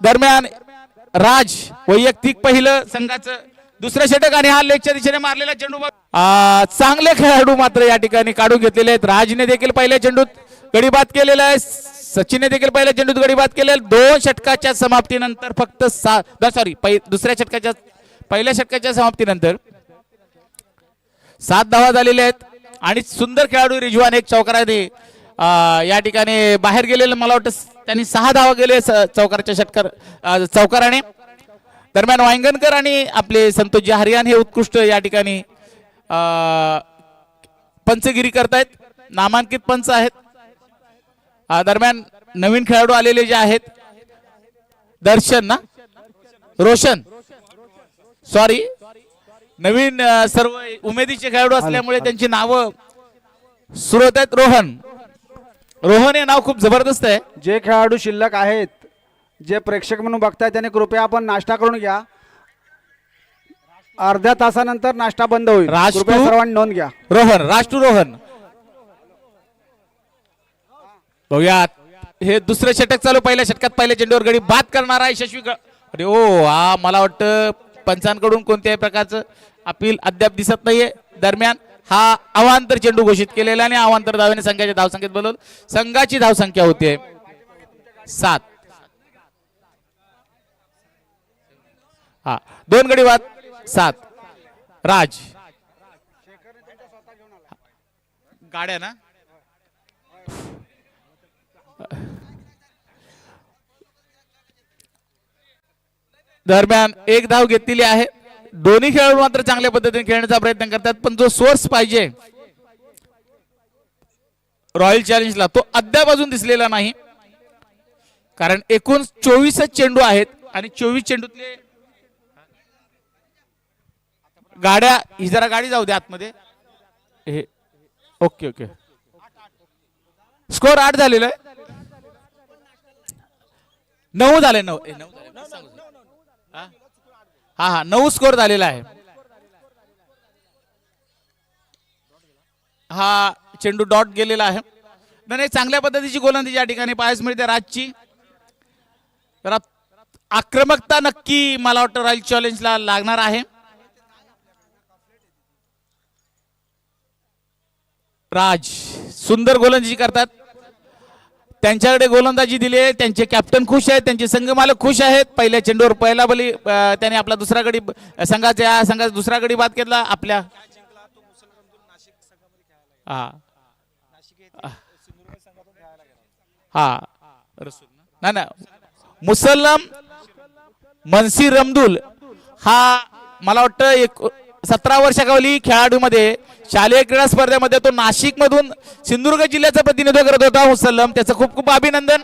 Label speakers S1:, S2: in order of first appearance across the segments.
S1: दरम्यान राज वैयक्तिक पहिलं संघाचं दुसरं षटक आणि हा लेगच्या दिशेने मारलेला चेंडू चांगले खेळाडू मात्र या ठिकाणी काढून घेतलेले आहेत. राजने देखील पहिल्या चेंडूत गडीबाद केलेला आहे. सचिनने देखील पहिल्या चेंडूत गडीबाद केलेला आहे. दोन षटकाच्या समाप्तीनंतर फक्त सात सॉरी दुसऱ्या षटकाच्या पहिल्या षटकाच्या समाप्तीनंतर सात धावा झालेल्या आहेत. आणि सुंदर खेळाडू रिजवान एक चौकाराने या ठिकाणी बाहेर गेलेलं मला वाटतं त्यांनी सहा धावा गेले चौकाराच्या षटकार चौकाराने. दरम्यान वांगणकर आणि आपले संतोषजी हरियान हे उत्कृष्ट या ठिकाणी पंचगिरी करतायत. नामांकित पंच आहेत. दरम्यान नवीन खेळाडू आलेले जे आहेत दर्शन ना? रोशन. सॉरी नवीन सर्व उमेदीचे खेळाडू असल्यामुळे त्यांची नावं सुरू होत आहेत. रोहन. रोहन हे नाव खूप जबरदस्त आहे.
S2: जे खेळाडू शिल्लक आहेत जे प्रेक्षक म्हणून बघताय त्याने कृपया आपण नाश्ता करून घ्या. अर्ध्या तासानंतर नाश्ता बंद होईल.
S1: राज
S2: कृपया
S1: तू-
S2: सर्वांनी नोंद घ्या.
S1: रोहन राष्ट्र रोहन. बघूया हे दुसरं षटक चालू पहिल्या षटकात पहिल्या चेंडूवर गडी बाद करणारा यशस्वी ग- अरे ओ हा मला वाटतं पंचांकडून कोणत्याही प्रकारचं अपील अद्याप दिसत नाहीये. दरम्यान हा अवांतर चेंडू घोषित केलेला आणि अवांतर धावेने संघाच्या धावसंख्येत बदल संघाची धावसंख्या होते सात. हा दोन गडी बाद सात. राज. गाड्या ना? दरम्यान एक धाव घेतलेली आहे. दोन्ही खेळाडू मात्र चांगल्या पद्धतीने खेळण्याचा प्रयत्न करतात पण जो सोर्स पाहिजे रॉयल चॅलेंजला तो अद्याप अजून दिसलेला नाही. कारण एकूण चोवीसच चेंडू आहेत आणि चोवीस चेंडूतले गाड्या ही जरा गाडी जाऊ दे आतमध्ये. हे ओके ओके. स्कोर आठ झालेला आहे. नऊ झाले नऊ. नऊ झाले. हा? हा नऊ स्कोर झालेला आहे. हा चेंडू डॉट गेलेला आहे. नाही नाही, चांगल्या पद्धतीची गोलंदाजी या ठिकाणी पाहायच मिळते राजची. जरा आक्रमकता नक्की मला वाटतं रॉयल चॅलेंजला लागणार आहे. राज सुंदर गोलंदाजी करतात. त्यांच्याकडे गोलंदाजी दिली आहे. त्यांचे कॅप्टन खुश आहेत. त्यांचे संघमालक खुश आहेत. पहिल्या चेंडूवर पहिला बली त्याने आपला दुसरा गडी संघाच्या संघाचा दुसरा गडी बाद केला आपल्या हा. हा. रसूल ना? मुसलम मनसी रमदुल हा मला वाटतं एक सतरा वर्षाखाली खेळाडूमध्ये. शालेय क्रीडा स्पर्धेमध्ये तो नाशिकमधून सिंधुदुर्ग जिल्ह्याचं प्रतिनिधित्व करत होता मुसल्लम त्याचं खूप खूप अभिनंदन.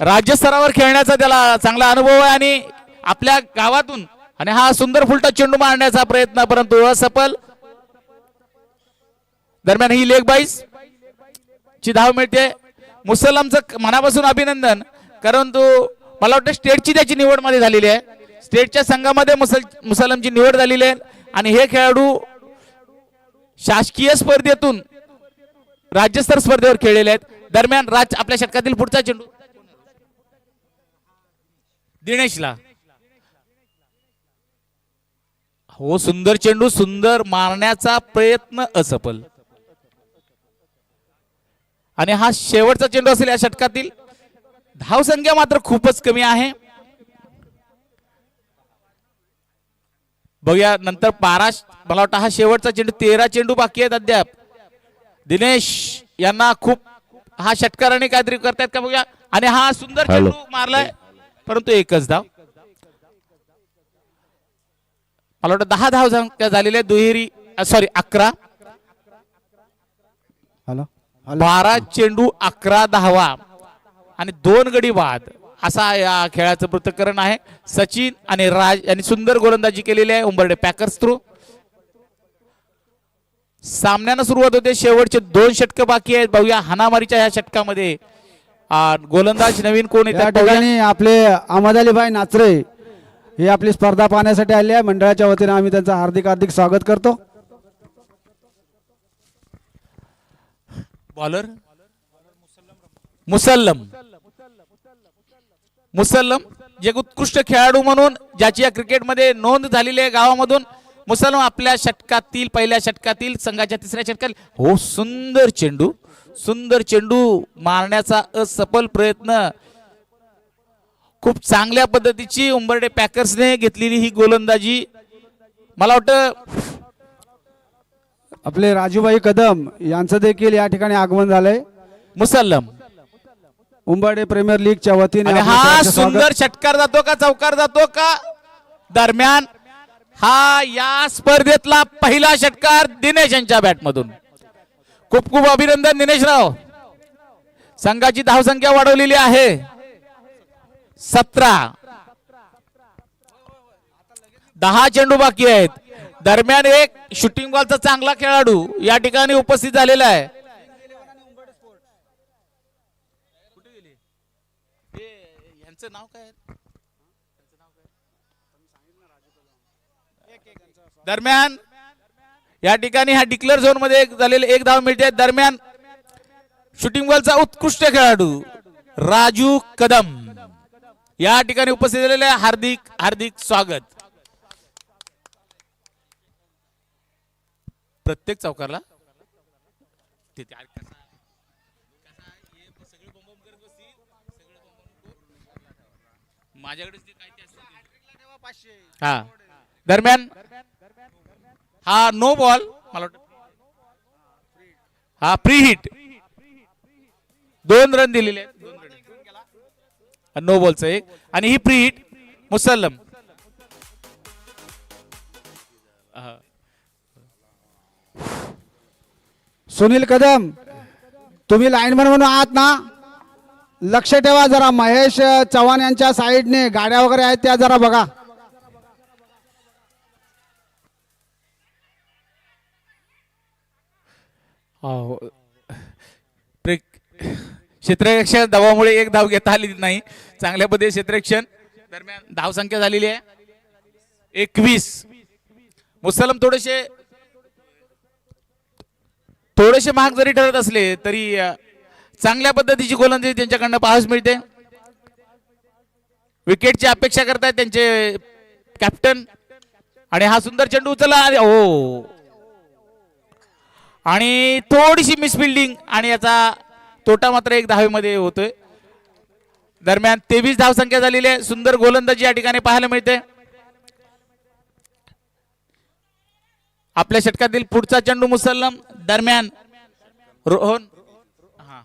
S1: राज्यस्तरावर खेळण्याचा त्याला चांगला अनुभव आहे आणि आपल्या गावातून आणि हा सुंदर फुलटा चेंडू मारण्याचा प्रयत्न परंतु असफल. दरम्यान ही लेग बाईस ची धाव मिळते. मुसलमचं मनापासून अभिनंदन परंतु मला वाटतं स्टेटची त्याची निवडमध्ये झालेली आहे. स्टेटच्या संघामध्ये मुसल मुसलमची निवड झालेली आहे. आणि हे खेळाडू शासकीय स्पर्धेतून राज्यस्तर स्पर्धेवर खेळलेले आहेत. दरम्यान राज आपल्या षटकातील पुढचा चेंडू. दिनेशला. हो सुंदर चेंडू सुंदर मारण्याचा प्रयत्न असफल. आणि हा शेवटचा चेंडू असेल या षटकातील. धावसंख्या मात्र खूपच कमी आहे. बघूया नंतर बारा मला वाटतं हा शेवटचा चेंडू तेरा चेंडू बाकी आहेत अद्याप. दिनेश यांना खूप हा षटकाराने काहीतरी करतायत का बघूया? आणि हा सुंदर. चेंडू मारलाय परंतु एकच धाव. मला वाटतं दहा धाव झा- झालेल्या दुहेरी सॉरी अकरा.
S2: हॅलो
S1: बारा चेंडू अकरा धावा. आणि दोन गडी बाद. असा या खेळाचं पृथक्करण आहे. सचिन आणि राज यांनी सुंदर गोलंदाजी केलेली आहे उंबरडे पॅकर्स थ्रू. सामन्यानं सुरुवात होते. शेवटचे दोन षटक बाकी आहेत. बघूया हानामारीच्या ह्या षटकामध्ये. गोलंदाज नवीन कोण येतात.
S2: ठिकाणी आपले अहमद अलीभाई नाचरे हे आपली स्पर्धा पाहण्यासाठी आले आहे. मंडळाच्या वतीने आम्ही त्यांचं हार्दिक हार्दिक स्वागत करतो.
S1: बॉलर? मुसल्लम. मुसल्लम जे उत्कृष्ट खेळाडू म्हणून ज्याची या क्रिकेटमध्ये नोंद झालेली आहे गावामधून मुसल्लम आपल्या षटकातील पहिल्या षटकातील संघाच्या तिसऱ्या षटकात हो सुंदर चेंडू सुंदर चेंडू मारण्याचा असफल प्रयत्न. खूप चांगल्या पद्धतीची उंबर्डे पॅकर्सने घेतलेली ही गोलंदाजी. मला वाटतं
S2: आपले राजूभाई कदम यांचं देखील या ठिकाणी आगमन झालंय.
S1: मुसल्लम.
S2: उंबरडे प्रीमियर लीगच्या वतीने
S1: आणि हा. सुंदर षटकार जातो का चौकार जातो का? दरम्यान हा या स्पर्धेतला पहिला षटकार दिनेश यांच्या बॅटमधून. खूप खूप अभिनंदन दिनेश राव संघाची धावसंख्या वाढवलेली आहे. सतरा. दहा चेंडू बाकी आहेत. दरम्यान एक शूटिंग बॉलचा चांगला खेळाडू या ठिकाणी उपस्थित झालेला आहे. दरम्यान या ठिकाणी ह्या डिक्लेअर झोनमध्ये झालेले एक धाव मिळते. दरम्यान शूटिंग बॉलचा उत्कृष्ट खेळाडू राजू कदम. या ठिकाणी उपस्थित झालेले हार्दिक हार्दिक स्वागत. प्रत्येक चौकारला तिथे हा. दरम्यान हा नो बॉल मला वाटतं. हा प्री हिट. दोन रन दिलेले दोन नो बॉलचं एक. आणि ही प्री हिट मुसल्लम.
S2: सुनील कदम तुम्ही लाईनमन म्हणून आहात ना? लक्ष ठेवा जरा महेश चव्हाण यांच्या साईडने गाड्या वगैरे आहेत त्या जरा बघा.
S1: हो. प्रे- क्षेत्ररक्षण धावामुळे एक धाव घेता आली नाही. चांगल्या पद्धतीने क्षेत्ररक्षण दरम्यान धाव संख्या झालेली आहे. एकवीस. मुसलम थोडेसे थोडेसे महाग जरी ठरत असले तरी अ, चांगल्या पद्धतीची गोलंदाजी त्यांच्याकडनं पाहास मिळते. विकेटची अपेक्षा करतायत त्यांचे कॅप्टन. आणि हा सुंदर चेंडू उचलला. आणि हो. आणि थोडीशी मिसफिल्डिंग आणि याचा तोटा मात्र एक दहावीमध्ये होतोय. दरम्यान तेवीस धावसंख्या झालेली आहे. सुंदर गोलंदाजी या ठिकाणी पाहायला मिळते. आपल्या षटकातील पुढचा चेंडू मुसलम दरम्यान रोहन. हा.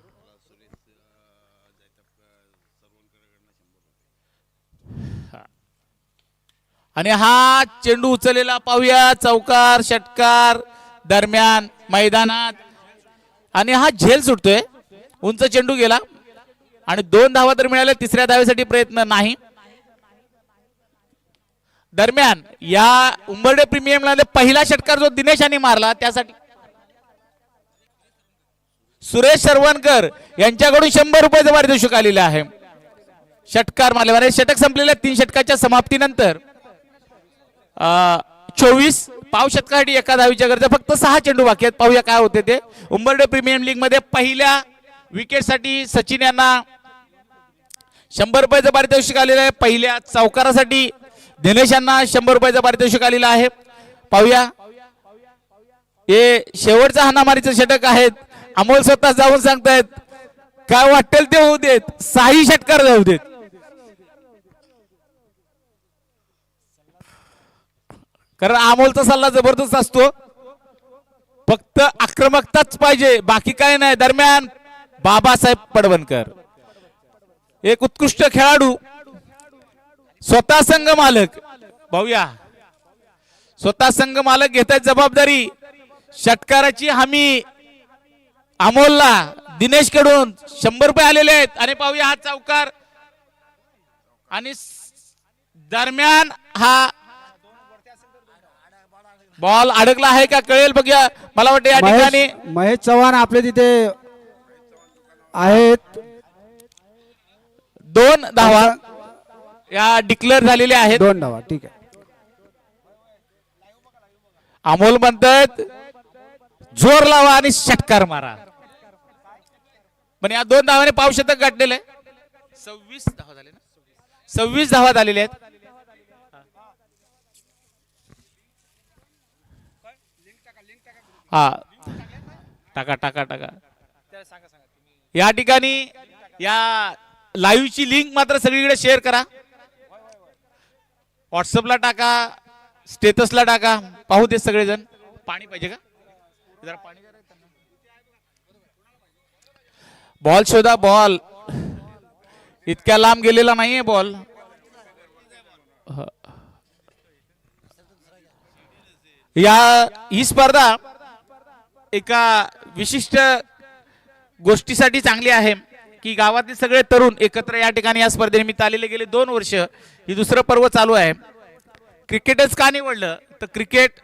S1: आणि हा चेंडू उचललेला पाहूया. चौकार षटकार. दरम्यान मैदानात. आणि हा झेल सुटतोय. उंच चेंडू गेला. आणि दोन धावा तर मिळाल्या. तिसऱ्या धावेसाठी प्रयत्न नाही. दरम्यान या उंबर्डे प्रीमियमला पहिला षटकार जो दिनेश यांनी मारला त्यासाठी सुरेश सरवणकर यांच्याकडून शंभर रुपयाचं पारितोषिक आलेलं आहे. षटकार मारले षटक संपलेल्या तीन षटकाच्या समाप्तीनंतर चोवीस पाव षटकासाठी एका धावीच्या गरजा फक्त सहा चेंडू बाकी आहेत. पाहूया काय होते ते. उंबर्डे प्रीमियम लीगमध्ये पहिल्या विकेटसाठी सचिन यांना शंभर रुपयाचं पारितोषिक आलेलं आहे. पहिल्या चौकारासाठी दिनेश यांना शंभर रुपयाचं पारितोषिक आलेलं आहे. पाहूया. हे शेवटचं हानामारीचं षटक आहेत. अमोल स्वतः जाऊन सांगतायत काय वाटेल ते होऊ देत. साही षटकार जाऊ देत. कारण अमोलचा सल्ला जबरदस्त असतो. फक्त आक्रमकताच पाहिजे बाकी काय नाही. दरम्यान बाबासाहेब पडवणकर. एक उत्कृष्ट खेळाडू स्वतः संघ मालक. भाऊया स्वतः संघ मालक घेत आहेत जबाबदारी. षटकाराची हमी अमोलला दिनेशकडून शंभर रुपये आलेले आहेत. आणि पाहूया हा चौकार. आणि दरम्यान हा बॉल अडकला आहे का? कळेल बघूया. मला वाटतं या ठिकाणी
S2: महेश चव्हाण आपले तिथे आहेत.
S1: दोन धावा. या डिक्लेअर झालेल्या आहेत.
S2: दोन धावा ठीक आहे.
S1: अमोल म्हणतात जोर लावा आणि षटकार मारा. पण या दोन धावाने पाव शतक गाठलेलं आहे. सव्वीस धावा झाले ना? सव्वीस धावात आलेले आहेत. हा. टाका टाका टाका. या ठिकाणी या लाईव्हची लिंक मात्र सगळीकडे शेअर करा. व्हॉट्सअपला टाका स्टेटसला टाका. पाहू दे सगळेजण. पाणी पाहिजे का? जरा पाणी बॉल शोधा बॉल इतक्या लांब गेलेला नाहीये बॉल या ही स्पर्धा एका विशिष्ट गोष्टीसाठी चांगली आहे की गावातील सगळे तरुण एकत्र या ठिकाणी या स्पर्धेनिमित्त आलेले गेले दोन वर्ष. ही दुसरं पर्व चालू आहे. क्रिकेटच का निवडलं? तर क्रिकेट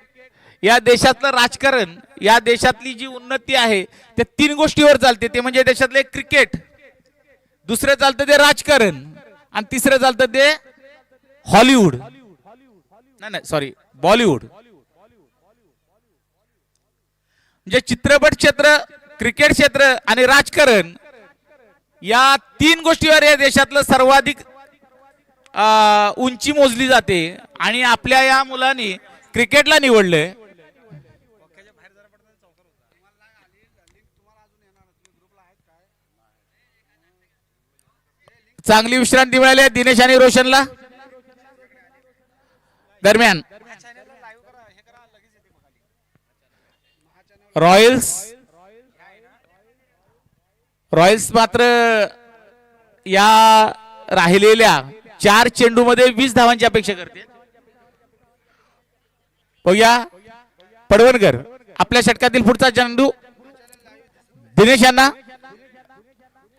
S1: या देशातलं राजकारण या देशातली जी उन्नती आहे त्या तीन गोष्टीवर चालते. ते म्हणजे देशातलं एक क्रिकेट दुसरं चालतं ते राजकारण आणि तिसरं चालतं ते हॉलिवूड. नाही नाही सॉरी बॉलिवूड. म्हणजे चित्रपट क्षेत्र क्रिकेट क्षेत्र आणि राजकारण या तीन गोष्टीवर या देशातलं सर्वाधिक उंची मोजली जाते आणि आपल्या या मुलांनी क्रिकेटला निवडलंय. चांगली विश्रांती मिळाली आहे दिनेश आणि रोशनला. दरम्यान रॉयल्स रॉयल्स मात्र या राहिलेल्या चार चेंडू मध्ये वीस धावांची अपेक्षा करते. बघूया. पडवणकर आपल्या षटकातील पुढचा चेंडू. दिनेश यांना.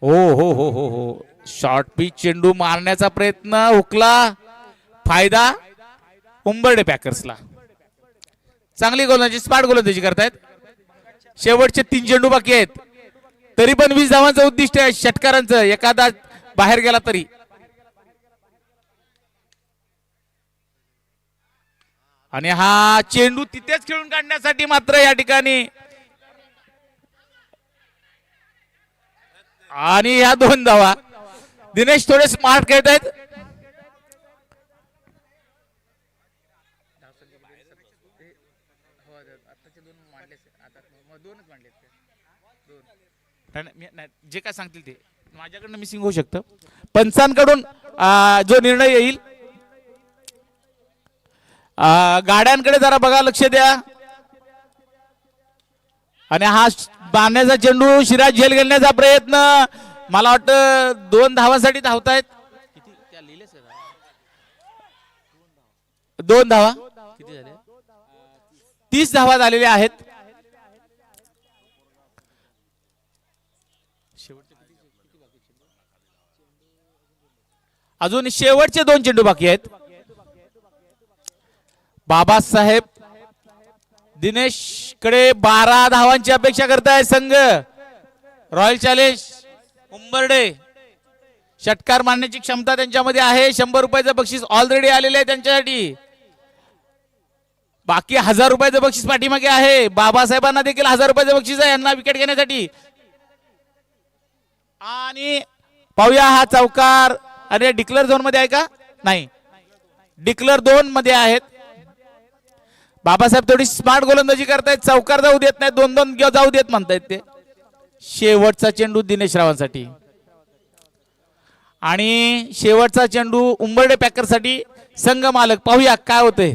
S1: हो हो हो हो हो. शॉर्ट पीच चेंडू मारण्याचा प्रयत्न हुकला. फायदा उंबर्डे पॅकर्सला. चांगली गोलंदाजी स्मार्ट गोलंदाजी करतायत. शेवटचे तीन चेंडू बाकी आहेत. तरी पण वीस धावांचं उद्दिष्ट आहे षटकारांचं. एखादा बाहेर गेला तरी. आणि हा चेंडू तिथेच खेळून काढण्यासाठी मात्र या ठिकाणी आणि ह्या दोन धावा. दिनेश थोडे स्मार्ट खेळत आहेत नाही, नाही, नाही, जे काय सांगतील ते. माझ्याकडनं मिसिंग होऊ शकतं. पंचांकडून जो निर्णय येईल गाड्यांकडे जरा बघा लक्ष द्या. आणि हा श- बांधण्याचा चेंडू शिराज झेल घालण्याचा प्रयत्न. मला वाटतं दोन धावांसाठी धावतायत. दोन धावा. किती झाले? तीस धावा झालेल्या आहेत. अजून शेवटचे दोन चेंडू बाकी आहेत. बाबासाहेब दिनेशकडे बारा धावांची अपेक्षा करताय संघ. Royal challenge Umbarde. षटकार मारण्याची क्षमता त्यांच्यामध्ये आहे. शंभर रुपयाचं बक्षीस ऑलरेडी आलेलं आहे त्यांच्यासाठी. बाकी हजार रुपयाचं बक्षीस पाठीमागे आहे. बाबासाहेबांना देखील हजार रुपयाचं बक्षीस आहे यांना विकेट घेण्यासाठी. आणि पाहूया हा चौकार. अरे डिक्लर झोनमध्ये आहे का? नाही. डिक्लर दोन मध्ये आहेत. बाबासाहेब थोडी स्मार्ट गोलंदाजी करतायत चौकार जाऊ देत नाही दोन दोन जाऊ देत म्हणतायत ते. शेवटचा चेंडू दिनेश रावांसाठी. आणि शेवटचा चेंडू उंबर्डे पॅकरसाठी संघ मालक. पाहूया काय होतंय.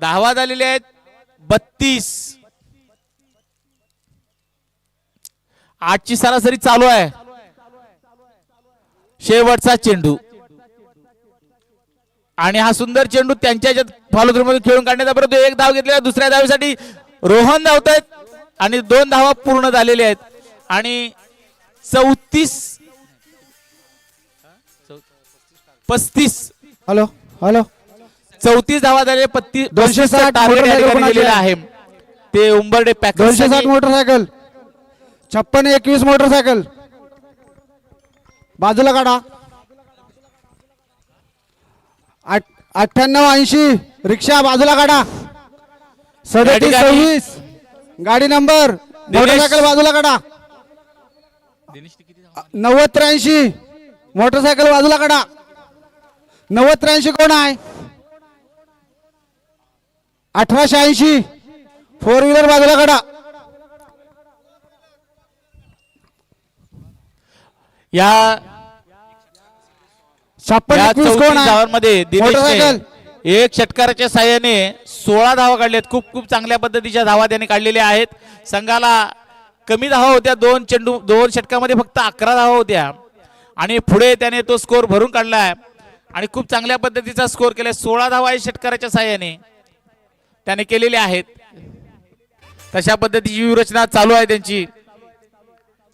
S1: धावा झालेले आहेत बत्तीस. आठची सरासरी चालू आहे. शेवटचा चेंडू. आणि हा सुंदर चेंडू त्यांच्या फॉलो थ्रू मध्ये खेळून काढण्याचा परंतु एक धाव घेतलेला. दुसऱ्या धावेसाठी रोहन धावतायत आणि दोन धावा पूर्ण झालेल्या आहेत. आणि चौतीस पस्तीस
S2: हॅलो हॅलो.
S1: चौतीस धावा झाले पत्ती
S2: दोनशे साठ आहे?
S1: ते उंबर्डे
S2: दोनशे साठ मोटरसायकल छप्पन एकवीस मोटरसायकल बाजूला काढा. आठ- अठ्ठ्याण्णव ऐंशी. रिक्षा बाजूला काढा. सदतीस सव्वीस. गाडी नंबर. मोटरसायकल बाजूला काढा. नव्वद त्र्याऐंशी. मोटरसायकल बाजूला काढा. नव्वद त्र्याऐंशी कोण आहे? अठराशे ऐंशी. फोर व्हीलर बाजूला काढा.
S1: या या चौतीस
S2: आहे?
S1: धावांमध्ये
S2: मोटरसायकल.
S1: दिनेशने एक षटकाराच्या साह्याने सोळा धावा काढल्यात. खूप खूप चांगल्या पद्धतीच्या धावा त्याने काढलेल्या आहेत. संघाला कमी धावा होत्या दोन चेंडू दोन षटकामध्ये फक्त अकरा धावा होत्या. आणि पुढे त्याने तो स्कोर भरून काढलाय. आणि खूप चांगल्या पद्धतीचा स्कोर केलाय. सोळा धावा षटकाराच्या साह्याने त्याने केलेल्या आहेत. तशा पद्धतीची व्यूहरचना चालू आहे त्यांची.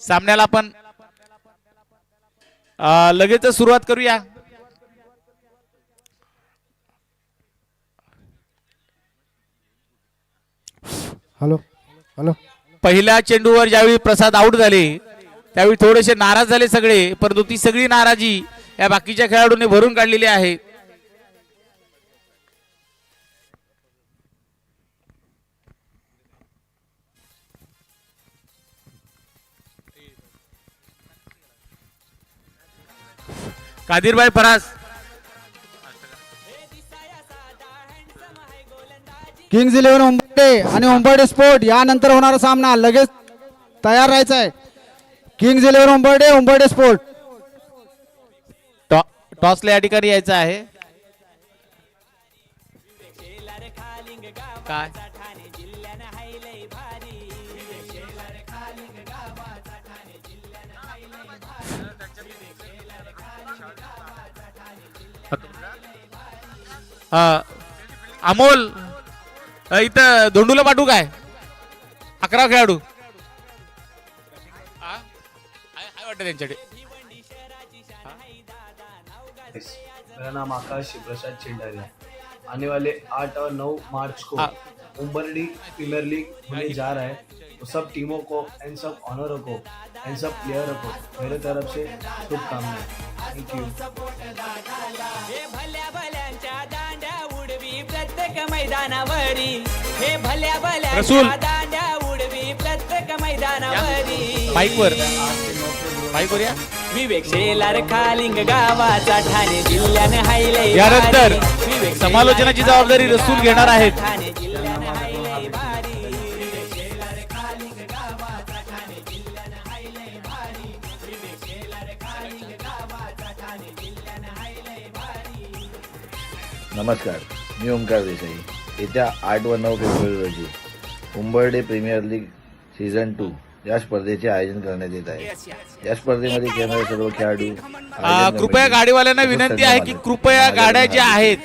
S1: सामन्याला आपण अं, लगेच सुरुवात करूया.
S2: हॅलो हॅलो
S1: पहिल्या चेंडूवर ज्यावेळी प्रसाद आऊट झाले त्यावेळी थोडेसे नाराज झाले सगळे परंतु ती सगळी नाराजी या बाकीच्या खेळाडूंनी भरून काढलेली आहे. कादिरबाई फरास
S2: किंग्ज इलेव्हन उंबर्डे आणि उंबर्डे स्पोर्ट यानंतर होणारा सामना लगेच तयार राहायचा आहे. Kings eleven Umbarde Umbarde sport.
S1: Toss- टॉसला या ठिकाणी यायचं आहे. काय? अमोल अ, इथं धोंडूला पाठवू काय? अकरा खेळाडू. वाटतं त्यांच्याकडे.
S3: मेरा नाम आकाश प्रसाद चिंडारिया आने वाले आठ और नौ मार्च को
S1: हाँ।
S3: उम्बरडी प्रीमियर लीग होने जा रहा है तो सब टीमों को एंड सब ऑनरों को एंड सब प्लेयरों को मेरे तरफ से शुभकामनाएं. थैंक यू
S4: हे भल्या भल्यांच्या दांड्या उडवी प्रत्येक मैदानावरी. हे भल्या
S1: रसूल.
S4: भल्यांच्या दांड्या उडवी प्रत्येक मैदानावरी.
S1: बाईकवर. बाईकवर या.
S4: विवेक शेलार खालिंग गावाचा ठाणे जिल्ह्याने हायले
S1: यानंतर समालोचनाची जबाबदारी रसूल घेणार आहेत.
S5: नमस्कार मी ओंकार देसाई. येत्या आठ व नऊ फेब्रुवारी रोजी Umbarde premier league season two या स्पर्धेचे आयोजन करण्यात येत आहे. या स्पर्धेमध्ये खेळणारे सर्व खेळाडू
S1: कृपया गाडीवाल्यांना विनंती आहे की कृपया गाड्या ज्या आहेत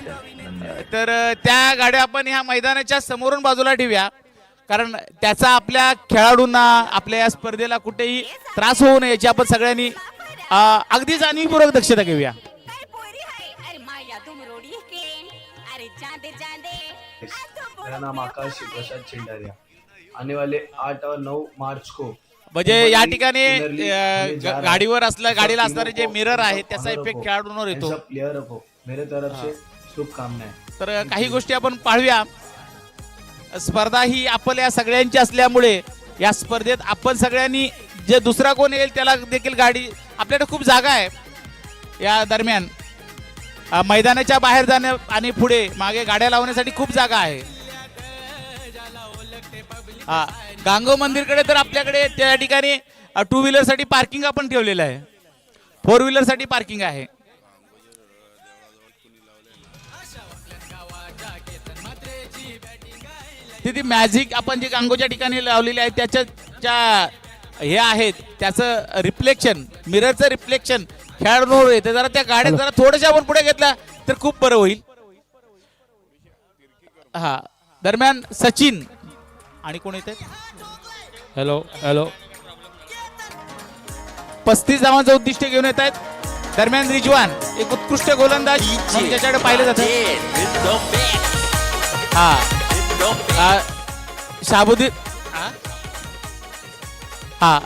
S1: तर त्या गाड्या आपण ह्या मैदानाच्या समोरून बाजूला ठेवूया. कारण त्याचा आपल्या खेळाडूंना आपल्या या स्पर्धेला कुठेही त्रास होऊ नये याची आपण सगळ्यांनी अगदी जाणीवपूर्वक दक्षता घेऊया.
S3: मेरा नाम आकाश प्रसाद चिंडारिया आने वाले आठ और नौ मार्च को
S1: म्हणजे या ठिकाणी अ। गाडीवर असलं गाडीला असणारे जे मिरर
S3: सब
S1: त्याचा इफेक्ट खेळाडूंवर येतो.
S3: सब प्लेयरों को. मेरे तरफ से शुभकामनाएं।
S1: तर काही गोष्टी आपण पाहूया स्पर्धा ही आपल्या सगळ्यांची असल्यामुळे या स्पर्धेत आपण सगळ्यांनी जे दुसरा कोण येईल त्याला देखील गाडी आपल्याकडे खूप जागा आहे. या दरम्यान अ, मैदानाच्या बाहेर जाण्या आणि पुढे मागे गाड्या लावण्यासाठी खूप जागा आहे. हा गांगो मंदिरकडे तर आपल्याकडे त्या ठिकाणी टू व्हीलरसाठी पार्किंग आपण ठेवलेलं आहे. फोर व्हीलरसाठी पार्किंग आहे. तिथे मॅजिक आपण जे गांगोच्या ठिकाणी लावलेले आहे त्याच्या हे आहेत त्याचं रिफ्लेक्शन मिररचं रिफ्लेक्शन खेळाडूंवर येते जरा त्या गाड्या जरा थोड्याशा आपण पुढे घेतल्या तर खूप बरं होईल. हा दरम्यान सचिन आणि कोण येते? हॅलो हॅलो पस्तीस धावांचं उद्दिष्ट घेऊन येत आहेत. दरम्यान रिजवान एक उत्कृष्ट गोलंदाज म्हणून त्याच्याकडे पाहिलं जातं. हा. शाबुद्दीन हा? हा.